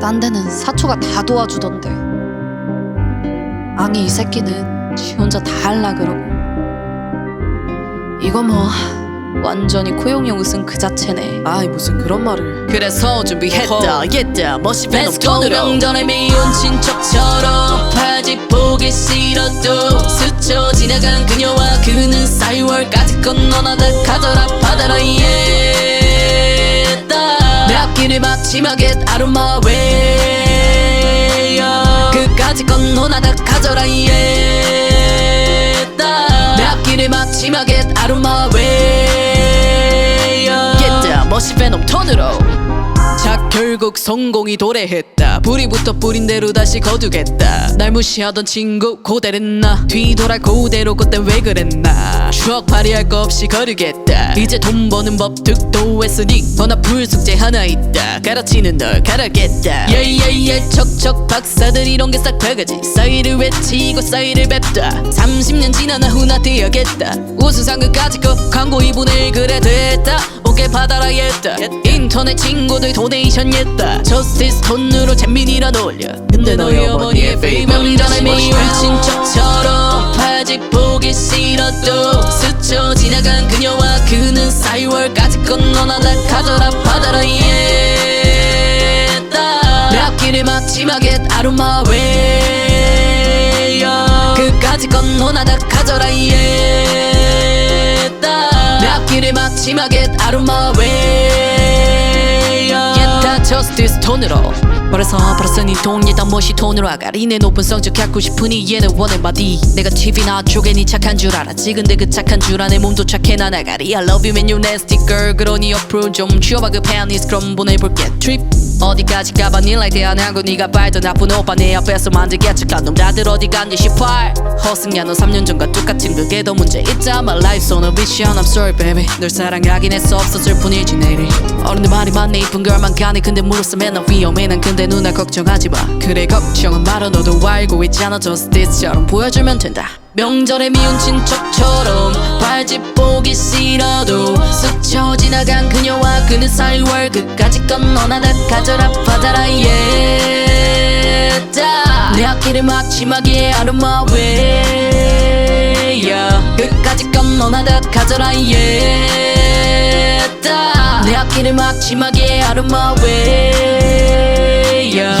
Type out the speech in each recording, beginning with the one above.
딴 데는 사초가 다 도와주던데. 앙이 이 새끼는 지 혼자 다 할라 그러고. 이거 뭐 완전히 코용용 우승 그 자체네. 아이 무슨 그런 말을. 그래서 준비했다. 얘다 멋이 베놈 Let's go. 톤으로. 명절에 미운 친척처럼 팔지 보기 싫어도 스쳐 지나간 그녀와 그는 싸이월까지 건너나다 가져라 길을 마지막에 아로마 웨이야 그까지 건너나다 가져라 얘다 내 앞길을 마지막에 아로마 웨이야 얘다 멋이 베놈 톤으로. 자 결국 성공이 도래했다. 붙어 뿌린 대로 다시 거두겠다. 날 무시하던 친구 고대랬나? 뒤돌아 고대로 그때 왜 그랬나? 추억 발휘할 거 없이 거르겠다. 이제 돈 버는 법 득도 했으니? 너나 불숙제 하나 있다. 가르치는 널 가르겠다. 예예예 척척 박사들 이런 게싹 바가지? 싸이를 외치고 싸이를 뱉다. 30년 지난 후나 되어겠다. 우수상급까지 거 광고 2분의 1 그래 됐다 받아라 했다. 인터넷 친구들 도네이션 했다. 저스티스 돈으로 잼민이라 놀려. 근데 너희 어머니의 페이명전에 미운 친척처럼 팔지 보기 싫어도 스쳐 지나간 그녀와 그는 싸이월까지 건너나 다 가져라 받아라 얘다 내 앞길을 마지막에 아로마 웨이야 그까지 건너나다 가져라 얘다 내앞 길을 마지막에 아로마 웨이야 옛다 저스티스 톤으로. 그래서 벌써 돈 예다 멋이 돈으로 아가리. 내 높은 성적 갖고 싶으니 얘는 원해 마디 내가 TV나 쪽에 니 착한 줄 알았지. 근데 그 착한 줄 아네 몸도 착해 난 아가리. I love you man you nasty girl. 그러니 옆으로 좀 쉬어봐 그 페니스 그럼 보내볼게. 트립 어디까지 가봐 니? 라이트 안 하고 네가 발던 나쁜 오빠 내 앞에서 만들게 착한 놈 다들 어디 갔니 18 허승야 너 3년 전과 똑같은 그게 더 문제 있자 My life's on a vision I'm sorry baby. 널 사랑하긴 했어 없었을 뿐이지 내일이. 어른들 말이 많네 이쁜 걸만 가네. 근데 물었어 맨날 위험해. 난 근데 누나 걱정하지 마. 그래 걱정은 말아. 너도 알고 있잖아. Just this처럼 보여주면 된다. 명절에 미운 친척처럼 발집 보기 싫어도 스쳐 지나간 그녀와 그는 사이월 그까지 건 너나다 가져라 받아라 얘다 내 앞길을 마지막에 아로마 웨이야 끝까지 건 너나 다 가져라 얘다 내 앞길을 아로마 웨이야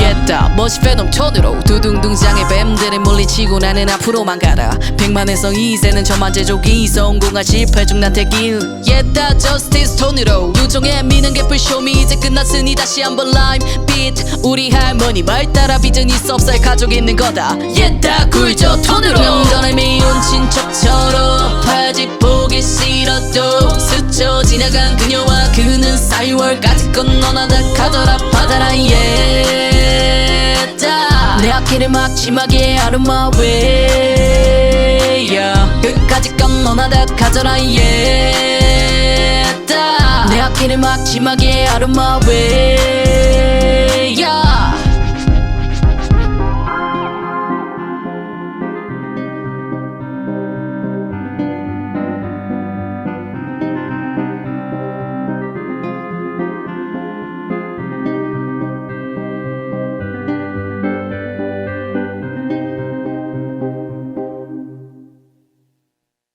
얘다 멋이 페놈 톤으로 두둥둥장의 뱀들에 물리치고 나는 앞으로만 가라. 백만에서 이세는 저만 제조기 성공한 실패 중 난태길. 얘다 저스티스 톤으로. 유종의 미는 게 불쇼미 이제 끝났으니 다시 한번 라임 비트 우리 할머니 말 따라 있어 없을 가족 있는 거다. 얘다 굴저 톤으로. 명전에 미운 친척처럼 팔집 보기 싫어도 스쳐 지나간 그녀와 그는 싸이월까지 건너나다 가져라 받아라 얘다 내 앞길을 마지막에 아로마 웨이야. 끝까지 건너나다 가져라 얘다 내 앞길을 마지막에 아로마 웨이야